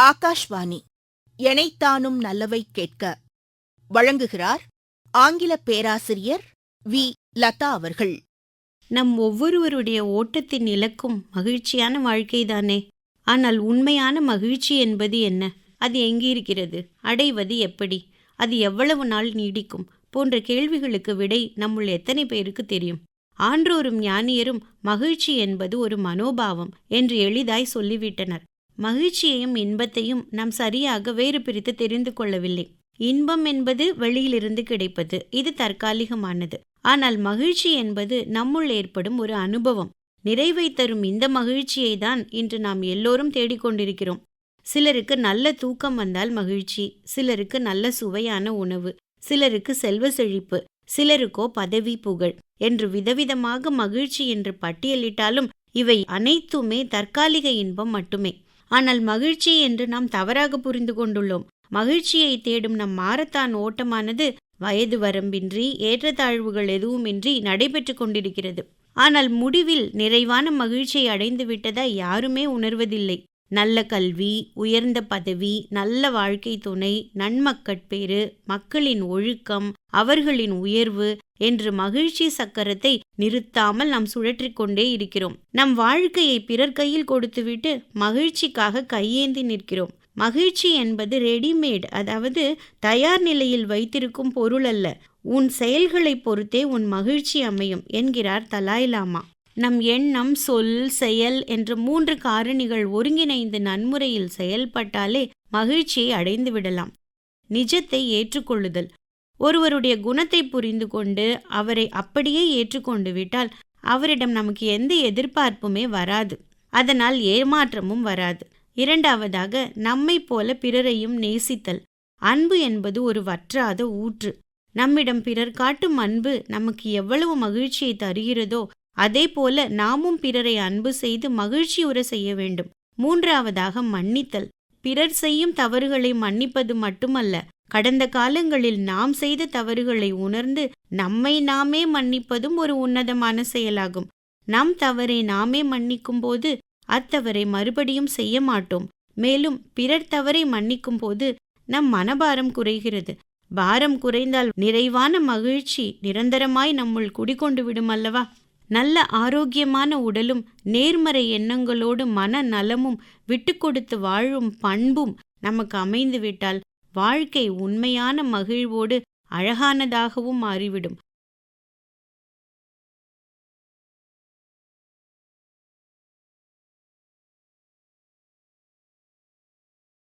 ஆகாஷ்வாணி. எனைத்தானும் நல்லவை கேட்க. வழங்குகிறார் ஆங்கில பேராசிரியர் வி. லதா அவர்கள். நம் ஒவ்வொருவருடைய ஓட்டத்தின் இலக்கும் மகிழ்ச்சியான வாழ்க்கைதானே. ஆனால் உண்மையான மகிழ்ச்சி என்பது என்ன? அது எங்கிருக்கிறது? அடைவது எப்படி? அது எவ்வளவு நாள் நீடிக்கும்? போன்ற கேள்விகளுக்கு விடை நம்முள் எத்தனை பேருக்கு தெரியும்? ஆன்றோரும் ஞானியரும் மகிழ்ச்சி என்பது ஒரு மனோபாவம் என்று எளிதாய் சொல்லிவிட்டனர். மகிழ்ச்சியையும் இன்பத்தையும் நாம் சரியாக வேறு பிரித்து தெரிந்து கொள்ளவில்லை. இன்பம் என்பது வெளியிலிருந்து கிடைப்பது. இது தற்காலிகமானது. ஆனால் மகிழ்ச்சி என்பது நம்முள் ஏற்படும் ஒரு அனுபவம். நிறைவை தரும் இந்த மகிழ்ச்சியை தான் இன்று நாம் எல்லோரும் தேடிக்கொண்டிருக்கிறோம். சிலருக்கு நல்ல தூக்கம் வந்தால் மகிழ்ச்சி சிலருக்கு நல்ல சுவையான உணவு சிலருக்கு செல்வ செழிப்பு சிலருக்கோ பதவி புகழ் என்று விதவிதமாக மகிழ்ச்சி என்று பட்டியலிட்டாலும் இவை அனைத்துமே தற்காலிக இன்பம் மட்டுமே. ஆனால் மகிழ்ச்சி என்று நாம் தவறாக புரிந்து கொண்டுள்ளோம். மகிழ்ச்சியை தேடும் நம் மாரத்தான் ஓட்டமானது வயது வரம்பின்றி ஏற்றத்தாழ்வுகள் எதுவுமின்றி நடைபெற்று கொண்டிருக்கிறது. ஆனால் முடிவில் நிறைவான மகிழ்ச்சியை அடைந்து விட்டதா யாருமே உணர்வதில்லை. நல்ல கல்வி உயர்ந்த பதவி நல்ல வாழ்க்கை துணை நன்மக்கட்பேறு மக்களின் ஒழுக்கம் அவர்களின் உயர்வு என்று மகிழ்ச்சி சக்கரத்தை நிறுத்தாமல் நாம் சுழற்றிக்கொண்டே இருக்கிறோம். நம் வாழ்க்கையை பிறர் கையில் கொடுத்துவிட்டு மகிழ்ச்சிக்காக கையேந்தி நிற்கிறோம். மகிழ்ச்சி என்பது ரெடிமேட் அதாவது தயார் நிலையில் வைத்திருக்கும் பொருள் அல்ல. உன் செயல்களை பொறுத்தே உன் மகிழ்ச்சி அமையும் என்கிறார் தலாய் லாமா. நம் எண்ணம் சொல் செயல் என்ற மூன்று காரணிகள் ஒருங்கிணைந்து நன்முறையில் செயல்பட்டாலே மகிழ்ச்சியை அடைந்து விடலாம். நிஜத்தை ஏற்றுக்கொள்ளுதல். ஒருவருடைய குணத்தை புரிந்து கொண்டு அவரை அப்படியே ஏற்றுக்கொண்டு விட்டால் அவரிடம் நமக்கு எந்த எதிர்பார்ப்புமே வராது. அதனால் ஏமாற்றமும் வராது. இரண்டாவதாக நம்மை போல பிறரையும் நேசித்தல். அன்பு என்பது ஒரு வற்றாத ஊற்று. நம்மிடம் பிறர் காட்டும் அன்பு நமக்கு எவ்வளவு மகிழ்ச்சியை தருகிறதோ அதே போல நாமும் பிறரை அன்பு செய்து மகிழ்ச்சியுற செய்ய வேண்டும். மூன்றாவதாக மன்னித்தல். பிறர் செய்யும் தவறுகளை மன்னிப்பது மட்டுமல்ல கடந்த காலங்களில் நாம் செய்த தவறுகளை உணர்ந்து நம்மை நாமே மன்னிப்பதும் ஒரு உன்னதமான செயலாகும். நம் தவறை நாமே மன்னிக்கும் போது அத்தவறை மறுபடியும் செய்ய மாட்டோம். மேலும் பிறர் தவறை மன்னிக்கும் போது நம் மனபாரம் குறைகிறது. பாரம் குறைந்தால் நிறைவான மகிழ்ச்சி நிரந்தரமாய் நம்முள் குடிகொண்டு விடும் அல்லவா? நல்ல ஆரோக்கியமான உடலும் நேர்மறை எண்ணங்களோடு மன நலமும் விட்டு கொடுத்து வாழும் பண்பும் நமக்கு அமைந்து விட்டால் வாழ்க்கை உண்மையான மகிழ்வோடு அழகானதாகவும் மாறிவிடும்.